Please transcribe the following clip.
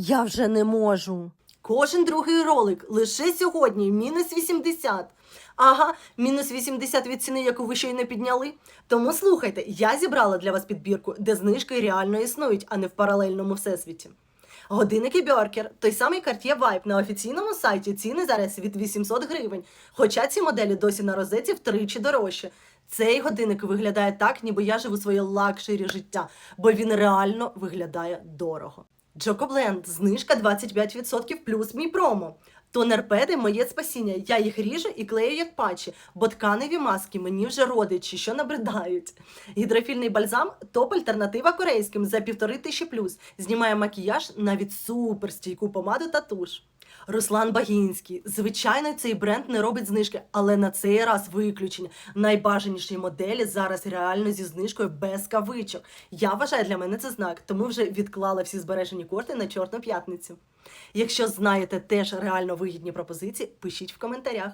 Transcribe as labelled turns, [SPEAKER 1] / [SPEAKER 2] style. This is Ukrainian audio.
[SPEAKER 1] Я вже не можу.
[SPEAKER 2] Кожен другий ролик лише сьогодні мінус 80. Ага, мінус 80 від ціни, яку ви щойно підняли. Тому слухайте, я зібрала для вас підбірку, де знижки реально існують, а не в паралельному всесвіті. Годинники Бьоркер, той самий Cartier Vibe на офіційному сайті ціни зараз від 800 гривень. Хоча ці моделі досі на розетці втричі дорожче. Цей годинник виглядає так, ніби я живу своє лакшері життя, бо він реально виглядає дорого. Джоко Бленд, знижка 25% плюс мій промо. Тонер-педи моє спасіння. Я їх ріжу і клею як патчі, бо тканеві маски мені вже родичі, що набридають. Гідрофільний бальзам топ альтернатива корейським за півтори тисячі плюс. Знімає макіяж навіть суперстійку помаду та туш. Руслан Багінський. Звичайно, цей бренд не робить знижки, але на цей раз виключення. Найбажаніші моделі зараз реально зі знижкою без кавичок. Я вважаю, для мене це знак, тому вже відклала всі збережені кошти на чорну п'ятницю. Якщо знаєте теж реально вигідні пропозиції, пишіть в коментарях.